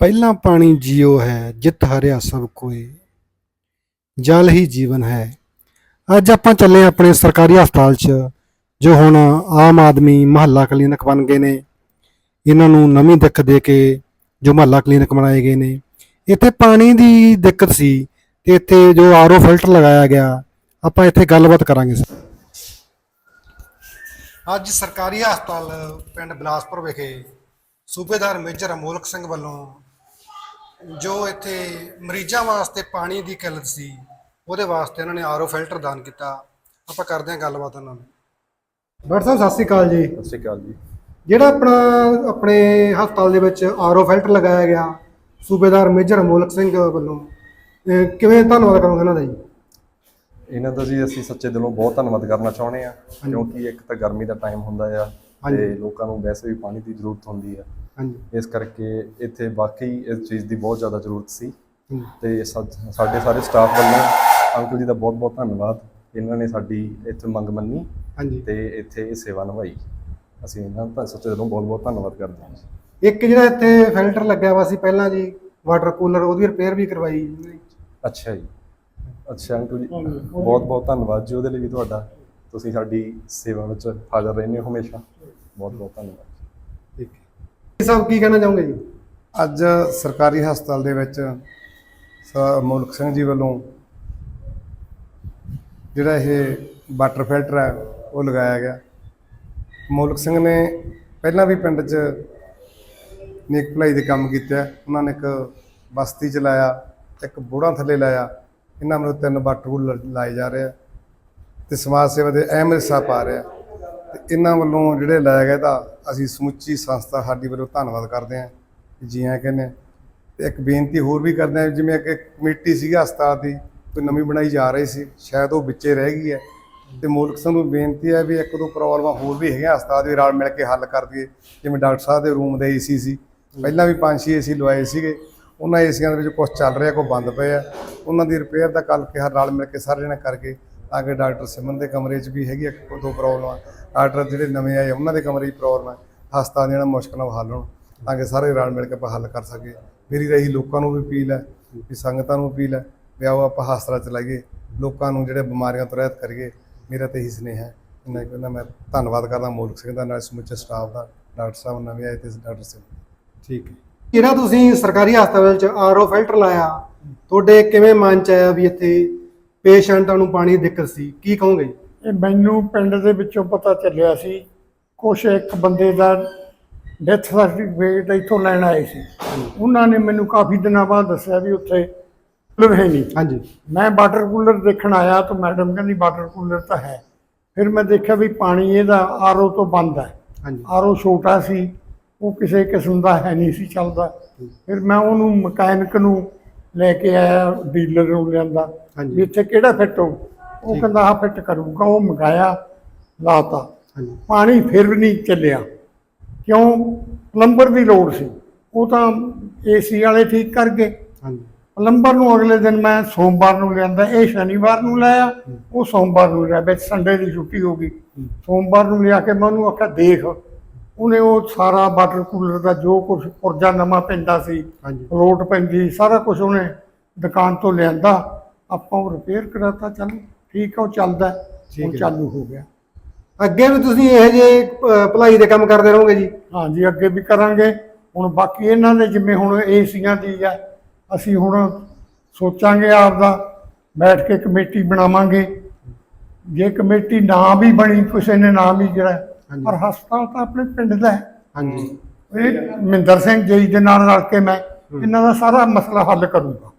ਪਹਿਲਾ ਪਾਣੀ ਜੀਓ ਹੈ, ਜਿਤ ਹਰਿਆ ਸਭ ਕੋਏ ਜਲ ਹੀ ਜੀਵਨ ਹੈ। ਅੱਜ ਆਪਾਂ ਚੱਲੇ ਆਪਣੇ ਸਰਕਾਰੀ ਹਸਪਤਾਲ 'ਚ, ਜੋ ਹੁਣ ਆਮ ਆਦਮੀ ਮਹੱਲਾ ਕਲੀਨਿਕ ਬਣ ਗਏ ਨੇ। ਇਹਨਾਂ ਨੂੰ ਨਵੀਂ ਦਿੱਖ ਦੇ ਕੇ ਜੋ ਮਹੱਲਾ ਕਲੀਨਿਕ ਬਣਾਏ ਗਏ ਨੇ। ਇੱਥੇ ਪਾਣੀ ਦੀ ਦਿੱਕਤ ਸੀ ਤੇ ਇੱਥੇ ਜੋ ਆਰਓ ਫਿਲਟਰ ਲਗਾਇਆ ਗਿਆ, ਆਪਾਂ ਇੱਥੇ ਗੱਲਬਾਤ ਕਰਾਂਗੇ ਅੱਜ ਸਰਕਾਰੀ ਹਸਪਤਾਲ ਪਿੰਡ ਬਿਲਾਸਪੁਰ ਵਿਖੇ ਸੂਬੇਦਾਰ ਮੇਜਰ ਅਮੋਲਕ ਸਿੰਘ ਵੱਲੋਂ ਜੋ ਇੱਥੇ ਮਰੀਜ਼ਾਂ ਵਾਸਤੇ ਪਾਣੀ ਦੀ ਕਿੱਲਤ ਸੀ ਉਹਦੇ ਵਾਸਤੇ ਇਹਨਾਂ ਨੇ ਆਰਓ ਫਿਲਟਰ ਦਾਨ ਕੀਤਾ। ਆਪਾਂ ਕਰਦੇ ਹਾਂ ਗੱਲਬਾਤ ਉਹਨਾਂ ਨਾਲ। ਡਾਕਟਰ ਸਾਹਿਬ ਸਤਿ ਸ਼੍ਰੀ ਅਕਾਲ ਜੀ। ਸਤਿ ਸ਼੍ਰੀ ਅਕਾਲ ਜੀ। ਜਿਹੜਾ ਆਪਣਾ ਆਪਣੇ ਹਸਪਤਾਲ ਦੇ ਵਿੱਚ ਆਰਓ ਫਿਲਟਰ ਲਗਾਇਆ ਗਿਆ ਸੂਬੇਦਾਰ ਮੇਜਰ ਅਮੋਲਕ ਸਿੰਘ ਵੱਲੋਂ ਅਹ ਕਿਵੇਂ ਧੰਨਵਾਦ ਕਰੂੰਗਾ ਇਹਨਾਂ ਦਾ ਜੀ? ਇਹਨਾਂ ਦਾ ਜੀ ਅਸੀਂ ਸੱਚੇ ਦਿਲੋਂ ਬਹੁਤ ਧੰਨਵਾਦ ਕਰਨਾ ਚਾਹੁੰਦੇ ਆ ਕਿਉਂਕਿ ਇੱਕ ਤਾਂ ਗਰਮੀ ਦਾ ਟਾਈਮ ਹੁੰਦਾ ਆ ਤੇ ਲੋਕਾਂ ਨੂੰ ਵੈਸੇ ਵੀ ਪਾਣੀ ਦੀ ਜ਼ਰੂਰਤ ਹੁੰਦੀ ਆ। ਹਾਂਜੀ। ਇਸ ਕਰਕੇ ਇੱਥੇ ਵਾਕਈ ਇਸ ਚੀਜ਼ ਦੀ ਬਹੁਤ ਜ਼ਿਆਦਾ ਜ਼ਰੂਰਤ ਸੀ। ਤੇ ਸਾਡੇ ਸਾਰੇ ਸਟਾਫ ਵੱਲੋਂ ਅੰਕਲ ਜੀ ਦਾ ਬਹੁਤ ਬਹੁਤ ਧੰਨਵਾਦ। ਇਹਨਾਂ ਨੇ ਸਾਡੀ ਇੱਥੇ ਮੰਗ ਮੰਨੀ ਹਾਂਜੀ। ਤੇ ਇੱਥੇ ਇਹ ਸੇਵਾ ਨਿਭਾਈ। ਅਸੀਂ ਇਹਨਾਂ ਦਾ ਸੱਚੇ ਦਿਲੋਂ ਬਹੁਤ ਬਹੁਤ ਧੰਨਵਾਦ ਕਰਦੇ ਹਾਂ। ਇੱਕ ਜਿਹੜਾ ਇੱਥੇ ਫਿਲਟਰ ਲੱਗਿਆ ਵਾ ਸੀ ਪਹਿਲਾਂ ਜੀ ਵਾਟਰ ਕੂਲਰ ਉਹਦੀ ਰਿਪੇਅਰ ਵੀ ਕਰਵਾਈ ਅੱਛਾ ਜੀ। ਅੱਛਾ ਅੰਕਲ ਜੀ ਬਹੁਤ ਬਹੁਤ ਧੰਨਵਾਦ ਜੀ ਉਹਦੇ ਲਈ ਵੀ ਤੁਹਾਡਾ। ਤੁਸੀਂ ਸਾਡੀ ਸੇਵਾ ਵਿੱਚ ਹਾਜ਼ਰ ਰਹਿੰਦੇ ਹੋ ਹਮੇਸ਼ਾ। ਬਹੁਤ ਬਹੁਤ ਧੰਨਵਾਦ। ਠੀਕ ਹੈ ਸਭ ਕੀ ਕਹਿਣਾ ਚਾਹੋਗੇ ਜੀ? ਅੱਜ ਸਰਕਾਰੀ ਹਸਪਤਾਲ ਦੇ ਵਿੱਚ ਸ- ਸਿੰਘ ਜੀ ਵੱਲੋਂ ਜਿਹੜਾ ਇਹ ਵਾਟਰ ਫਿਲਟਰ ਹੈ, ਉਹ ਲਗਾਇਆ ਗਿਆ। ਮੁਲਕ ਸਿੰਘ ਨੇ ਪਹਿਲਾਂ ਵੀ ਪਿੰਡ 'ਚ ਨੇਕ ਭਲਾਈ ਦੇ ਕੰਮ ਕੀਤੇ ਉਹਨਾਂ ਨੇ ਇੱਕ ਬਸਤੀ ਚ ਲਾਇਆ, ਇੱਕ ਬੋੜਾਂ ਥੱਲੇ ਲਾਇਆ। ਇਹਨਾਂ ਵੱਲੋਂ ਤਿੰਨ ਵਾਟਰ ਕੂਲਰ ਲਾਏ ਜਾ ਰਹੇ ਆ ਤੇ ਸਮਾਜ ਸੇਵਾ ਦੇ ਅਹਿਮ ਹਿੱਸਾ ਪਾ ਰਿਹਾ ਤੇ ਇਹਨਾਂ ਵੱਲੋਂ ਜਿਹੜੇ ਲਾਇਆ ਗਿਆ ਤਾਂ ਅਸੀਂ ਸਮੁੱਚੀ ਸੰਸਥਾ ਸਾਡੀ ਵੱਲੋਂ ਧੰਨਵਾਦ ਕਰਦੇ ਹਾਂ ਜੀ ਆਇਆਂ ਕਹਿੰਦੇ ਹਾਂ। ਤੇ ਇੱਕ ਬੇਨਤੀ ਹੋਰ ਵੀ ਕਰਦੇ ਹਾਂ, ਜਿਵੇਂ ਇੱਕ ਕਮੇਟੀ ਸੀਗੀ ਹਸਪਤਾਲ ਦੀ, ਕੋਈ ਨਵੀਂ ਬਣਾਈ ਜਾ ਰਹੀ ਸੀ, ਸ਼ਾਇਦ ਉਹ ਵਿੱਚੇ ਰਹਿ ਗਈ ਹੈ। ਤੇ ਮੂਲਕ ਸਿੰਘ ਨੂੰ ਬੇਨਤੀ ਹੈ ਵੀ ਇੱਕ ਦੋ ਪ੍ਰੋਬਲਮਾਂ ਹੋਰ ਵੀ ਹੈਗੀਆਂ, ਹਸਪਤਾਲ ਦੇ ਰਲ ਮਿਲ ਕੇ ਹੱਲ ਕਰ ਦਈਏ। ਜਿਵੇਂ ਡਾਕਟਰ ਸਾਹਿਬ ਦੇ ਰੂਮ ਦੇ ਏਸੀ ਸੀ, ਪਹਿਲਾਂ ਵੀ ਪੰਜ ਛੇ ਏਸੀ ਲਵਾਏ ਸੀਗੇ, ਉਹਨਾਂ ਏਸੀਆਂ ਦੇ ਵਿੱਚ ਕੁਝ ਚੱਲ ਰਿਹਾ, ਕੋਈ ਬੰਦ ਪਏ ਆ ਉਹਨਾਂ ਦੀ ਰਿਪੇਅਰ ਦਾ ਕੱਲ ਕੇ ਹਰ ਰਲ ਮਿਲ ਕੇ ਸਾਰੇ ਜਣੇ ਕਰਕੇ ਤਾਂ ਕਿ ਡਾਕਟਰ ਸਿਮਰਨ ਦੇ ਕਮਰੇ 'ਚ ਵੀ ਹੈਗੀ ਇੱਕ ਦੋ ਪ੍ਰੋਬਲਮਾਂ ਡਾਕਟਰ ਜਿਹੜੇ ਨਵੇਂ ਆਏ ਉਹਨਾਂ ਦੇ ਕਮਰੇ 'ਚ ਪ੍ਰੋਬਲਮ ਹੈ ਹਸਪਤਾਲ ਦੀਆਂ ਮੁਸ਼ਕਲਾਂ ਉਹ ਹੱਲ ਹੋਣ ਤਾਂ ਕਿ ਸਾਰੇ ਰਲ ਮਿਲ ਕੇ ਆਪਾਂ ਹੱਲ ਕਰ ਸਕੀਏ। ਮੇਰੀ ਰਹੀ ਲੋਕਾਂ ਨੂੰ ਵੀ ਅਪੀਲ ਹੈ ਵੀ ਸੰਗਤਾਂ ਨੂੰ ਅਪੀਲ ਹੈ ਵੀ ਆਓ ਆਪਾਂ ਹਸਪਤਾਲ ਚਲਾਈਏ ਲੋਕਾਂ ਨੂੰ ਜਿਹੜੇ ਬਿਮਾਰੀਆਂ ਤੋਂ ਰਹਿਤ ਕਰੀਏ। ਮੇਰਾ ਤੇ ਇਹੀ ਸਨੇਹ ਹੈ। ਇਹਨਾਂ ਕਹਿੰਦਾ ਮੈਂ ਧੰਨਵਾਦ ਕਰਦਾ ਮੋਲਕ ਸਿੰਘ ਦਾ ਨਾਲ ਸਮੁੱਚੇ ਸਟਾਫ ਦਾ ਡਾਕਟਰ ਸਾਹਿਬ ਨਵੇਂ ਆਏ ਤੇ ਡਾਕਟਰ ਸਿੰਘ ਠੀਕ ਹੈ। ਜਿਹੜਾ ਤੁਸੀਂ ਸਰਕਾਰੀ ਹਸਪਤਾਲ ਚ ਆਰਓ ਫਿਲਟਰ ਲਾਇਆ? ਤੁਹਾਡੇ ਕਿਵੇਂ ਮਨ ਚ ਆਇਆ ਵੀ ਇੱਥੇ ਪੇਸ਼ੈਂਟਾਂ ਨੂੰ ਪਾਣੀ ਦੀ ਦਿੱਕਤ ਸੀ। ਕੀ ਕਹੋਗੇ ਜੀ? ਇਹ ਮੈਨੂੰ ਪਿੰਡ ਦੇ ਵਿੱਚੋਂ ਪਤਾ ਚੱਲਿਆ ਸੀ। ਕੁਛ ਇੱਕ ਬੰਦੇ ਦਾ ਡੈਥ ਸਰਟੀਫਿਕੇਟ ਇੱਥੋਂ ਲੈਣ ਆਏ ਸੀ। ਉਹਨਾਂ ਨੇ ਮੈਨੂੰ ਕਾਫੀ ਦਿਨਾਂ ਬਾਅਦ ਦੱਸਿਆ ਵੀ ਉੱਥੇ ਕੂਲਰ ਹੈ ਨਹੀਂ। ਹਾਂਜੀ। ਮੈਂ ਵਾਟਰ ਕੂਲਰ ਦੇਖਣ ਆਇਆ ਤਾਂ ਮੈਡਮ ਕਹਿੰਦੀ ਵਾਟਰ ਕੂਲਰ ਤਾਂ ਹੈ। ਫਿਰ ਮੈਂ ਦੇਖਿਆ ਵੀ ਪਾਣੀ ਇਹਦਾ ਆਰਓ ਤੋਂ ਬੰਦ ਹੈ। ਹਾਂਜੀ। ਆਰਓ ਛੋਟਾ ਸੀ। ਉਹ ਕਿਸੇ ਕਿਸਮ ਦਾ ਹੈ ਨਹੀਂ ਸੀ ਚੱਲਦਾ। ਫਿਰ ਮੈਂ ਉਹਨੂੰ ਮਕੈਨਿਕ ਨੂੰ ਲੈ ਕੇ ਆਇਆ ਡੀਲਰ ਨੂੰ ਲਿਆਂਦਾ ਹਾਂਜੀ। ਵੀ ਇੱਥੇ ਕਿਹੜਾ ਫਿੱਟ ਹੋ ਉਹ ਕਹਿੰਦਾ ਆ ਫਿੱਟ ਕਰੂਗਾ। ਉਹ ਮੰਗਾਇਆ ਲਾਤਾ। ਹਾਂਜੀ। ਪਾਣੀ ਫਿਰ ਵੀ ਨਹੀਂ ਚੱਲਿਆ। ਕਿਉਂ? ਪਲੰਬਰ ਦੀ ਲੋੜ ਸੀ। ਉਹ ਤਾਂ ਏਸੀ ਵਾਲੇ ਠੀਕ ਕਰ ਗਏ। ਹਾਂਜੀ। ਪਲੰਬਰ ਨੂੰ ਅਗਲੇ ਦਿਨ ਮੈਂ ਸੋਮਵਾਰ ਨੂੰ ਲਿਆਂਦਾ। ਇਹ ਸ਼ਨੀਵਾਰ ਨੂੰ ਲਾਇਆ ਉਹ ਸੋਮਵਾਰ ਨੂੰ ਲਿਆ। ਵਿੱਚ ਸੰਡੇ ਦੀ ਛੁੱਟੀ ਹੋ ਗਈ। ਸੋਮਵਾਰ ਨੂੰ ਲਿਆ ਕੇ ਮੈਂ ਉਹਨੂੰ ਆਖਿਆ ਦੇਖ ਉਹਨੇ ਉਹ ਸਾਰਾ ਵਾਟਰ ਕੂਲਰ ਦਾ ਜੋ ਕੁਝ ਪੁਰਜਾ ਨਵਾਂ ਪੈਂਦਾ ਸੀ ਹਾਂਜੀ। ਲੋਟ ਪੈਂਦੀ ਸਾਰਾ ਕੁਝ ਉਹਨੇ ਦੁਕਾਨ ਤੋਂ ਲਿਆਂਦਾ। ਆਪਾਂ ਉਹ ਰਿਪੇਅਰ ਕਰਾਤਾ ਚੱਲ ਠੀਕ ਆ ਉਹ ਚੱਲਦਾ ਹੈ। ਠੀਕ ਹੁਣ ਹੈ। ਚਾਲੂ ਹੋ ਗਿਆ। ਅੱਗੇ ਵੀ ਤੁਸੀਂ ਇਹੋ ਅਹ, ਭਲਾਈ ਦੇ ਕੰਮ ਕਰਦੇ ਰਹੋਗੇ ਜੀ? ਹਾਂਜੀ ਅੱਗੇ ਵੀ ਕਰਾਂਗੇ। ਹੁਣ ਬਾਕੀ ਇਹਨਾਂ ਦੇ ਜਿਵੇਂ ਹੁਣ ਏਸੀਆਂ ਦੀ ਆ ਅਸੀਂ ਹੁਣ ਸੋਚਾਂਗੇ ਆਪਦਾ ਬੈਠ ਕੇ ਕਮੇਟੀ ਬਣਾਵਾਂਗੇ। ਜੇ ਕਮੇਟੀ ਨਾ ਵੀ ਬਣੀ ਕਿਸੇ ਨੇ ਨਾ ਵੀ ਜਿਹੜਾ ਹਾਂਜੀ। ਪਰ ਹਸਪਤਾਲ ਤਾਂ ਆਪਣੇ ਪਿੰਡ ਦਾ ਹੈ। ਹਾਂਜੀ। ਇਹ ਮਹਿੰਦਰ ਸਿੰਘ ਜੀ ਦੇ ਨਾਲ ਰਲ ਕੇ ਮੈਂ ਇਹਨਾਂ ਦਾ ਸਾਰਾ ਮਸਲਾ ਹੱਲ ਕਰੂੰਗਾ।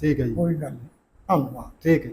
ਠੀਕ ਹੈ ਜੀ। ਕੋਈ ਗੱਲ ਨਹੀਂ ਧੰਨਵਾਦ। ਠੀਕ ਹੈ।